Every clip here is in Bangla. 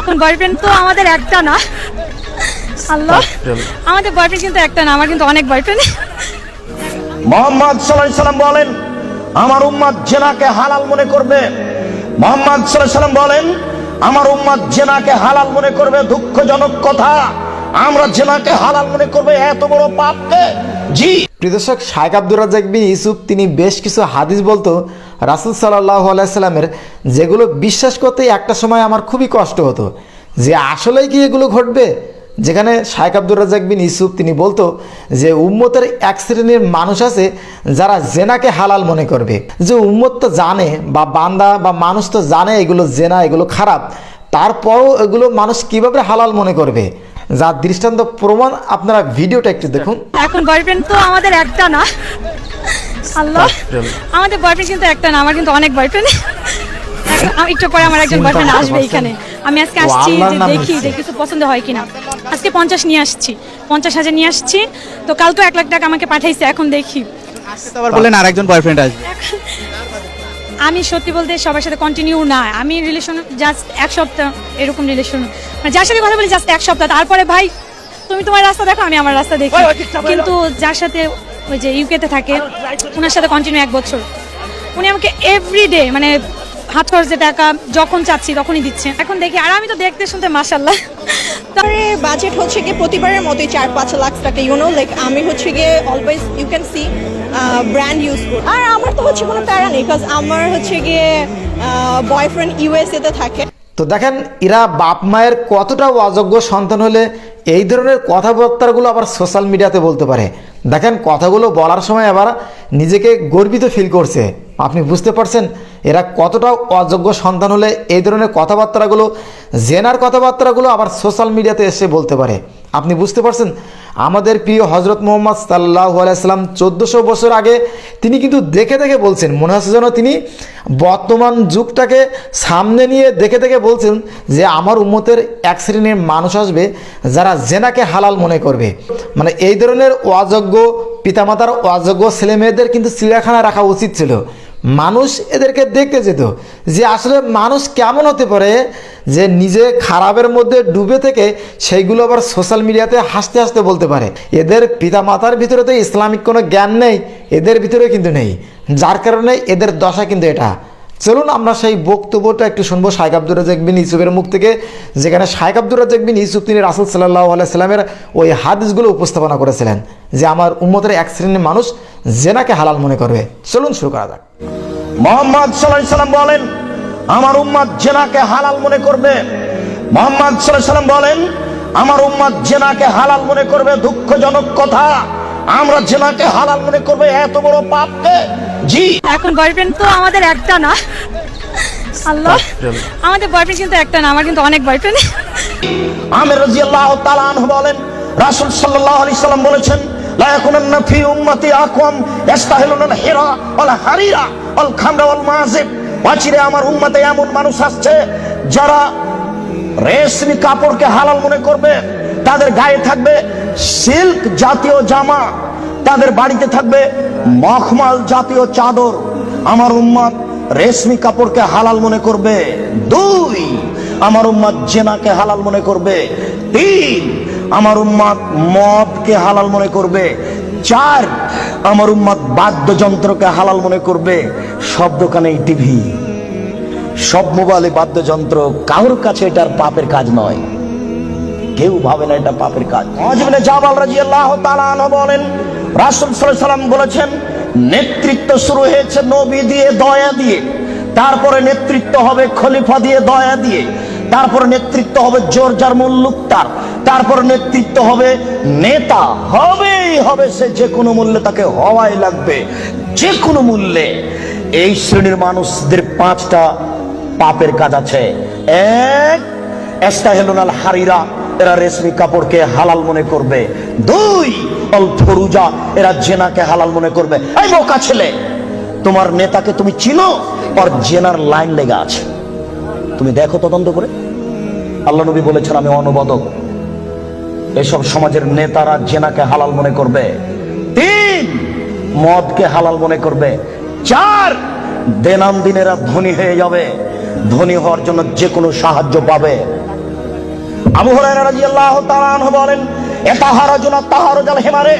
এখন বয়ফ্রেন্ড তো আমাদের একটা না। আল্লাহ আমাদের বয়ফ্রেন্ড কিন্তু একটা না আমার কিন্তু অনেক বয়ফ্রেন্ড মোহাম্মদ সাল্লাহ সাল্লাম বলেন আমার উম্মাদ জেনাকে হালাল মনে করবে। মোহাম্মদ সাল্লাহ সাল্লাম বলেন আমার উম্মাদ জেনাকে হালাল মনে করবে দুঃখজনক কথা। আমরা জেনাকে হালাল মনে করবে এত বড় পাপকে। জি। প্রিয় দর্শক শাইখ আব্দুর রাজ্জাক বিন ইউসুফ তিনি বেশ কিছু হাদিস বলতো। রাসুল সাল্লাহ আলাইসাল্লামের যেগুলো বিশ্বাস করতে একটা সময় আমার খুবই কষ্ট হতো। যে আসলেই কি এগুলো ঘটবে? যেখানে শাইখ আব্দুর রাজ্জাক বিন ইউসুফ তিনি বলতো যে উম্মতের এক শ্রেণির মানুষ আছে যারা জেনাকে হালাল মনে করবে। যে উম্মত তো জানে বা বান্দা বা মানুষ তো জানে এগুলো জেনা, এগুলো খারাপ। তারপরও এগুলো মানুষ কীভাবে হালাল মনে করবে? যার দৃষ্টান্ত প্রমাণ আপনারা ভিডিওটা একটু দেখুন। এখন বয়ফ্রেন্ড তো আমাদের একটা না। আল্লাহ আমাদের বয়ফ্রেন্ড কিন্তু একটা না আমার কিন্তু অনেক বয়ফ্রেন্ড একটু পরে আমার একজন বয়ফ্রেন্ড আসবে এখানে আমি আজকে আসছি যে দেখি নিচ্ছে। যে কিছু পছন্দ হয় কিনা আজকে পঞ্চাশ নিয়ে আসছি পঞ্চাশ হাজার নিয়ে আসছি তো কাল তো এক লাখ টাকা আমাকে পাঠাইছে এখন দেখি আবার বললেন আরেকজন বয়ফ্রেন্ড আসবে আমি সত্যি বলতে সবার সাথে কন্টিনিউ না আমি রিলেশন জাস্ট এক সপ্তাহ এরকম রিলেশন মানে যার সাথে কথা বলি জাস্ট এক সপ্তাহ তারপরে ভাই তুমি তোমার রাস্তা দেখো আমি আমার রাস্তা দেখি কিন্তু যার সাথে ওই যে ইউকেতে থাকে ওনার সাথে কন্টিনিউ এক বছর। উনি আমাকে এভরিডে মানে হাত খরচে টাকা, যখন চাচ্ছি তখনই দিচ্ছে। এখন দেখি, আর আমি তো দেখতে শুনতে মাসাল্লাহ তারপরে বাজেট হচ্ছে গিয়ে প্রতিবারের মতোই চার পাঁচ লাখ টাকা ইউনো লাইক আমি হচ্ছে গিয়ে always you can see brand use করি। আর আমার তো হচ্ছে কোনো প্যারা নেই বিকজ আমার হচ্ছে গিয়ে বয়ফ্রেন্ড ইউএসএ তে থাকে। তো দেখেন, এরা বাপ মায়ের কতটা অযোগ্য সন্তান হলে এই ধরনের কথাবার্তাগুলো আবার সোশ্যাল মিডিয়াতে বলতে পারে। দেখেন, কথাগুলো বলার সময় আবার নিজেকে গর্বিত ফিল করছে। আপনি বুঝতে পারছেন, এরা কতটা অযোগ্য সন্তান হলে এই ধরনের কথাবার্তাগুলো, জেনার কথাবার্তাগুলো আবার সোশ্যাল মিডিয়াতে এসে বলতে পারে। আপনি বুঝতে পারছেন, আমাদের প্রিয় হজরত মোহাম্মদ সাল্লাহ আলাইসাল্লাম চোদ্দোশো বছর আগে তিনি কিন্তু দেখে দেখে বলছেন, মনে হচ্ছে যেন তিনি বর্তমান যুগটাকে সামনে নিয়ে দেখে দেখে বলছেন যে আমার উম্মতের এক শ্রেণির মানুষ আসবে যারা জেনাকে হালাল মনে করবে। মানে এই ধরনের অযোগ্য পিতামাতার অযোগ্য ছেলে মেয়েদের কিন্তু চিড়িয়াখানা রাখা উচিত ছিল। মানুষ এদেরকে দেখতে যেত যে আসলে মানুষ কেমন হতে পারে যে নিজে খারাপের মধ্যে ডুবে থেকে সেইগুলো আবার সোশ্যাল মিডিয়াতে হাসতে হাসতে বলতে পারে। এদের পিতামাতার ভিতরে তো ইসলামিক কোনো জ্ঞান নেই, এদের ভিতরে কিন্তু নেই। যার কারণে এদের দশা কিন্তু এটা। চলুন আমরা সেই বক্তব্যটা একটু শুনব শাইক আব্দুর রাজাক বিন ইউসুফের মুখ থেকে, যেখানে শাইক আব্দুর রাজাক বিন ইউসুফ তিনি রাসুল সাল্লাহ আলাইসাল্লামের ওই হাদিসগুলো উপস্থাপনা করেছিলেন যে আমার উম্মতের এক শ্রেণির মানুষ জেনাকে হালাল মনে করবে। চলুন শুরু করা যাক। মোহাম্মদ সাল্লাম বলেন, আমার উম্মাদ জেনাকে হালাল মনে করবে। মোহাম্মদ সাল্লাহ সাল্লাম বলেন, আমার উম্মাদ জেনাকে হালাল মনে করবে, দুঃখজনক কথা। আমরা জেনাকে হালাল মনে করবে, এত বড় পাপকে জি। এখন বয়ফ্রেন্ড তো আমাদের একটা না। আল্লাহ আমাদের বয়ফ্রেন্ড কিন্তু একটা না আমার কিন্তু অনেক বয়ফ্রেন্ড আমের রাদিয়াল্লাহু তাআলা আনহু বলেন রাসূল সাল্লাল্লাহু আলাইহি সাল্লাম বলেছেন লা ইয়াকুনান্না ফি উম্মতি আকওয়াম ইস্তাহিলুনা হিরা ওয়াল হারিরা ওয়াল খামরা ওয়াল মাযিব অচিরে আমার উম্মতে এমন মানুষ আসছে যারা রেশমি কাপড়কে হালাল মনে করবে তাদের গায়ে থাকবে সিল্ক জাতীয় জামা তাদের বাড়িতে থাকবে মখমাল জাতীয় চাদর। আমার উম্মত রেশমি কাপড়কে হালাল মনে করবে দুই। আমার উম্মত জেনাকে হালাল মনে করবে তিন। আমার উম্মত মদকে হালাল মনে করবে চার। আমার উম্মত বাদ্যযন্ত্রকে হালাল মনে করবে সব দোকানেই টিভি। সব মোবাইলে বাদ্যযন্ত্র, কারোর কাছে এটার পাপের কাজ নয়। কেউ ভাবে না এটা পাপের কাজ। মহাজিবনে জাবাল রাদিয়াল্লাহু তাআলা বলেন রাসূল সাল্লাম বলেছেন, নেতৃত্ব শুরু হয়েছে নবী দিয়ে, দয়া দিয়ে। তারপরে নেতৃত্ব হবে খলিফা দিয়ে, দয়া দিয়ে। তারপরে নেতৃত্ব হবে জোরজার মুল্লুক তার। তারপরে নেতৃত্ব হবে নেতা। হবেই হবে সে, যে কোনো মূল্যে তাকে হওয়াই লাগবে। যে কোনো মূল্যে। এই শ্রেণির মানুষদের পাঁচটা পাপের কাজ আছে। এক, এস্তাহেলুনাল হারিরা। এরা রেশমি কাপড়কে হালাল মনে করবে। দুই অল এরা জেনাকে হালাল মনে করবে। এই বোকা ছেলে, তোমার নেতাকে তুমি চিনো? আর জেনার লাইন লেগে আছে। তুমি দেখো তদন্ত করে। আল্লাহ নবী বলেছেন, আমি অনুবাদক। এসব সমাজের নেতারা জেনাকে হালাল মনে করবে। তিন, মদকে হালাল মনে করবে। চার দেনাম দিনেরা ধনী হয়ে যাবে। ধনী হওয়ার জন্য যে কোনো সাহায্য পাবে। আবু হুরায়রা রাদিয়াল্লাহু তাআলা বলেন এতাহারাজুনা তাহারুজাল হিমারে।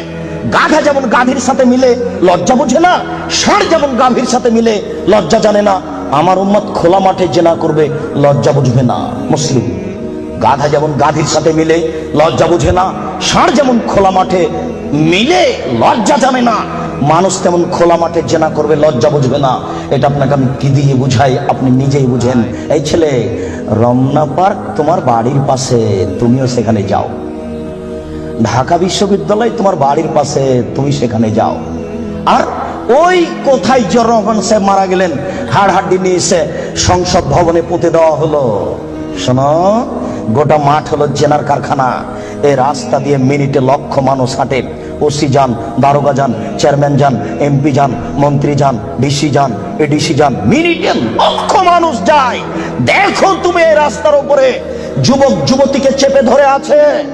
গাধা যেমন গাভীর সাথে মিলে, লজ্জা বুঝে না? ষাঁড় যেমন গাভীর সাথে মিলে, লজ্জা জানে না? আমার উম্মত খোলা মাঠে জেনা করবে, লজ্জা বুঝবে না। মুসলিম, গাধা যেমন গাধীর সাথে মিলে, লজ্জা বুঝে না? ষাঁড় যেমন খোলা মাঠে মিলে, লজ্জা জানে না? মানুষ তেমন খোলা মাঠে জেনা করবে, লজ্জা বুঝবে না। এটা আপনাকে আমি কি দিয়ে বুঝাই? আপনি নিজেই বুঝেন। এই ছেলে, রমনা পার্ক তোমার বাড়ির পাশে, তুমিও সেখানে যাও। ঢাকা বিশ্ববিদ্যালয় তোমার বাড়ির পাশে, তুমি সেখানে যাও। আর ওই কোথায় জনগণ সাহেব মারা গেলেন হাড় হাড্ডি নিয়ে এসে সংসদ ভবনে পুঁতে দেওয়া হলো। শোনো, গোটা মাঠ হলো জেনার কারখানা। এই রাস্তা দিয়ে মিনিটে লক্ষ মানুষ হাঁটে। ওসি যান, দারোগা যান, চেয়ারম্যান যান, এমপি যান, মন্ত্রী যান, ডিসি যান, এডিসি যান, মিনিটে লক্ষ মানুষ যায়। দেখো তুমি এই রাস্তার উপরে। যুবক, যুবতীকে চেপে ধরে আছে।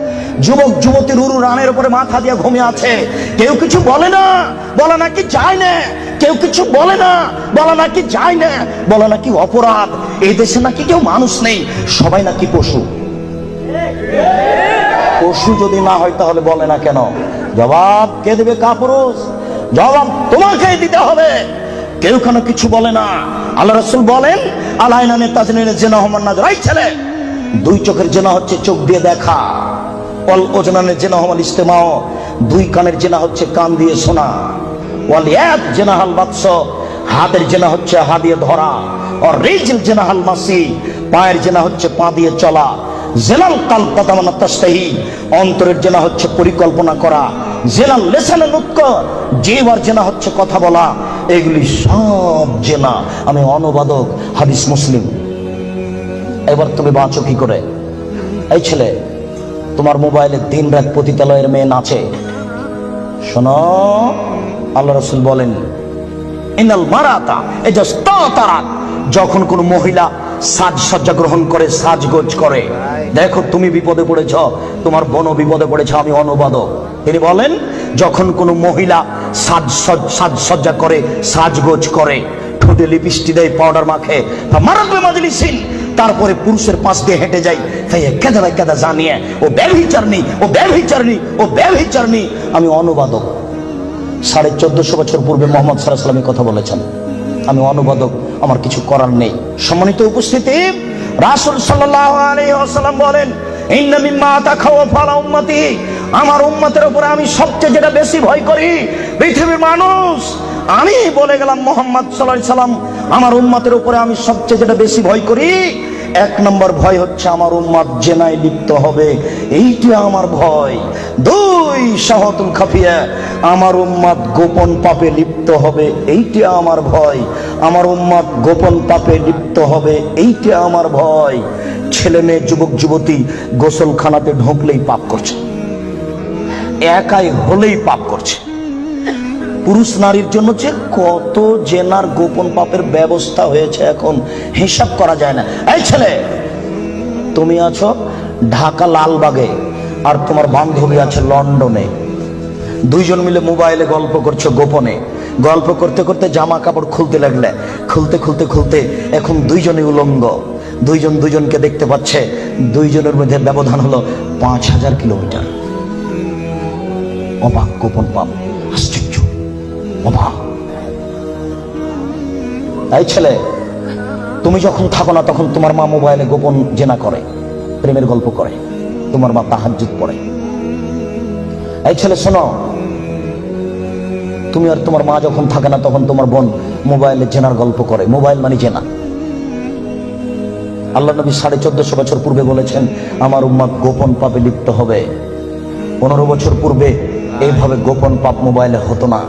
যুবক যুবতীর উরু রানের উপরে মাথা দিয়ে ঘুমিয়ে আছে। কেউ কিছু বলে না, বলে নাকি যায় না। কেউ কিছু বলে না, বলে নাকি যায় না। বলে নাকি অপরাধ। এই দেশে নাকি কেউ মানুষ নেই, সবাই নাকি পশু। পশু যদি না হয় তাহলে বলে না কেন? জবাব কে দেবে কাপুরুষ? জবাব তোমাকেই দিতে হবে। কেউ কেন কিছু বলে না। আল্লাহ রসুল বলেন আলাইনানে তাজনিনে জেনা রাই ছেলে! দুই চোখের জেনা হচ্ছে চোখ দিয়ে দেখা। অল ওজনানের জেনা হমাল দুই কানের জেনা হচ্ছে কান দিয়ে শোনা। ওয়াল এক জেনা হাল হাতের জেনা হচ্ছে হা দিয়ে ধরা। আর রেজিল জেনা হাল মাসি। পায়ের জেনা হচ্ছে পা দিয়ে চলা। জেলাল কাল পাতামানা তাস্তাহি। অন্তরের জেনা হচ্ছে পরিকল্পনা করা। জেলাল লেসানে নুৎক যেবার জেনা হচ্ছে কথা বলা। এগুলি সব জেনা। আমি অনুবাদক হাদিস মুসলিম। এবার তুমি বাঁচো কি করে? এই ছেলে, তোমার মোবাইলে দিন রাত পতিতালয়ের মেয়ে নাচে। শোনো, আল্লাহ রসুল বলেন, ইনাল মারাতা এই যে তারা যখন কোন মহিলা সাজসজ্জা গ্রহণ করে, সাজগোজ করে। দেখো, তুমি বিপদে পড়েছ, তোমার বোনও বিপদে পড়েছ, আমি অনুবাদক তিনি বলেন, যখন কোনো মহিলা সাজ সাজসজ্জা করে, সাজগোজ করে, ঠোঁটে লিপস্টি দেয় পাউডার মাখে, তা মারাত্মক মাজলিসিন তারপরে পুরুষের পাশ দিয়ে হেঁটে যাই তাই কেদা কেদা জানিয়ে, ও ব্যবহিচারনি ও ব্যবহিচারনি ও ব্যবহিচারনি আমি অনুবাদক। সাড়ে চোদ্দশো বছর পূর্বে মোহাম্মদ সাল্লাহ সাল্লামী কথা বলেছেন। আমি অনুবাদক। আমার কিছু করার নেই। সম্মানিত উপস্থিতি, রাসুল সাল্লাহ আলাইহি বলেন আমার উম্মতের উপরে আমি সবচেয়ে যেটা বেশি ভয় করি, পৃথিবীর মানুষ। আমি বলে গেলাম মোহাম্মদ সাল্লাহ সাল্লাম আমার উম্মতের উপরে আমি সবচেয়ে যেটা বেশি ভয় করি এক নম্বর ভয় হচ্ছে আমার উম্মাদ জেনায় লিপ্ত হবে। এইটি আমার ভয়। দুই শাহতুল খাফিয়া, আমার উম্মাদ গোপন পাপে লিপ্ত হবে। এইটি আমার ভয়। আমার উম্মাদ গোপন পাপে লিপ্ত হবে। এইটি আমার ভয়। ছেলে মেয়ে, যুবক, যুবতী গোসলখানাতে ঢুকলেই পাপ করছে। একাই হলেই পাপ করছে। পুরুষ নারীর জন্য যে কত জেনার গোপন পাপের ব্যবস্থা হয়েছে এখন, হিসাব করা যায় না। এই ছেলে, তুমি আছো ঢাকা লালবাগে আর তোমার বান্ধবী আছে লন্ডনে। দুইজন মিলে মোবাইলে গল্প করছ গোপনে। গল্প করতে করতে জামা কাপড় খুলতে লাগলে। খুলতে খুলতে খুলতে এখন দুইজনই উলঙ্গ। দুইজন দুইজনকে দেখতে পাচ্ছে। দুইজনের মধ্যে ব্যবধান হলো পাঁচ হাজার কিলোমিটার। অবাক গোপন পাপ। অবাক এই ছেলে, তুমি যখন থাকো না, তখন তোমার মা মোবাইলে গোপন জেনা করে, প্রেমের গল্প করে, তোমার মা তাহাজ্জুদ পড়ে। এই ছেলে, শোনো, তুমি আর তোমার মা যখন থাকে না, তখন তোমার বোন মোবাইলে জেনার গল্প করে, মোবাইল মানে জেনা। আল্লাহ নবী সাড়ে চোদ্দশো বছর পূর্বে বলেছেন, আমার উম্মা গোপন পাপে লিপ্ত হবে। পনেরো বছর পূর্বে এইভাবে গোপন পাপ মোবাইলে হতো না।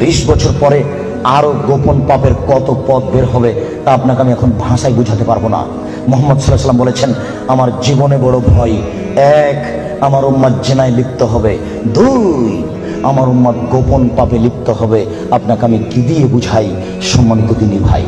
বিশ বছর পরে আরও গোপন পাপের কত পথ বের হবে তা আপনাকে আমি এখন ভাষায় বুঝাতে পারব না। মোহাম্মদ সাল্লাহ সাল্লাম বলেছেন, আমার জীবনে বড় ভয়। এক, আমার উম্মাদ জেনায় লিপ্ত হবে। দুই, আমার উম্মাদ গোপন পাপে লিপ্ত হবে। আপনাকে আমি কি দিয়ে বুঝাই? সম্মানিত তিনি ভাই।